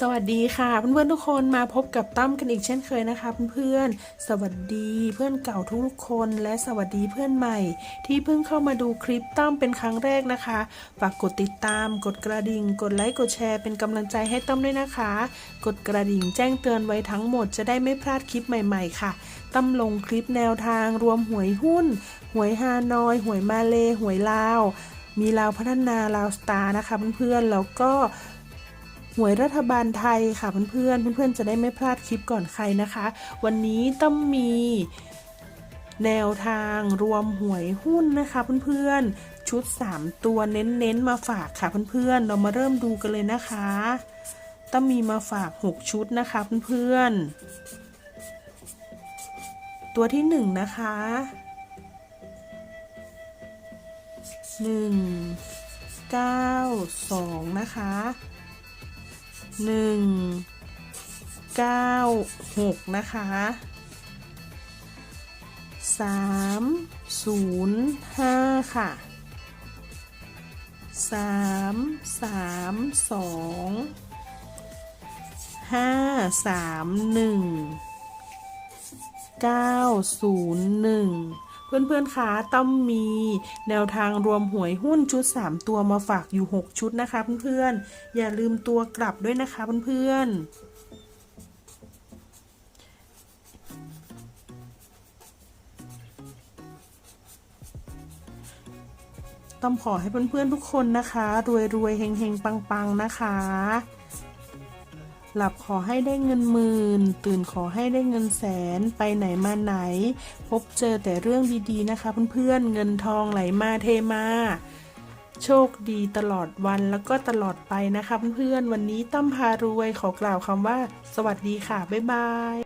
สวัสดีค่ะเพื่อนๆทุกคนมาพบกับตั้มกันอีกเช่นเคยนะคะเพื่อนๆสวัสดีเพื่อนเก่าทุกคนและสวัสดีเพื่อนใหม่ ที่เพิ่งเข้ามาดูคลิปตั้มเป็นครั้งแรกนะคะฝากกดติดตาม กดกระดิ่ง กดไลค์กดแชร์เป็นกำลังใจให้ตั้มด้วยนะคะ กดกระดิ่งแจ้งเตือนไว้ทั้งหมดจะได้ไม่พลาดคลิปใหม่ ๆ ค่ะตั้มลงคลิปแนวทางรวมหวยหุ้น หวยฮานอย หวยมาเลหวยลาว มีลาวพัฒนาลาวสตาร์นะคะเพื่อนๆแล้วก็ หวยรัฐบาลไทยค่ะเพื่อนๆเพื่อนๆจะได้ไม่พลาดคลิปก่อนใครนะคะ วันนี้ต้องมีแนวทางรวมหวยหุ้นนะคะเพื่อนๆ ชุด 3 ตัวเน้นๆ มาฝากค่ะเพื่อนๆ เรามาเริ่มดูกันเลยนะคะต้องมีมาฝาก 6 ชุดนะคะเพื่อนๆ ตัวที่ 1 นะคะ 1 9 2 นะคะ หนึ่งเก้าหกนะคะสามศูนย์ห้าค่ะสามสามสองห้าสามหนึ่งเก้าศูนย์หนึ่ง เพื่อนๆคะต้องมีแนวทางรวมหวยหุ้นชุด 3 ตัวมาฝากอยู่ 6 ชุดนะคะเพื่อนๆ อย่าลืมตัวกลับด้วยนะคะเพื่อนๆต้องขอให้เพื่อนๆทุกคนนะคะ รวยๆเฮงๆ ปังๆ นะคะ หลับขอให้ได้เงินหมื่น ตื่นขอให้ได้เงินแสน ไปไหนมาไหน พบเจอแต่เรื่องดีๆนะคะเพื่อนๆ เงินทองไหลมาเทมา โชคดีตลอดวันแล้วก็ตลอดไปนะคะเพื่อนๆ วันนี้ตั้มพารวยขอกล่าวคำว่า สวัสดีค่ะ บ๊ายบาย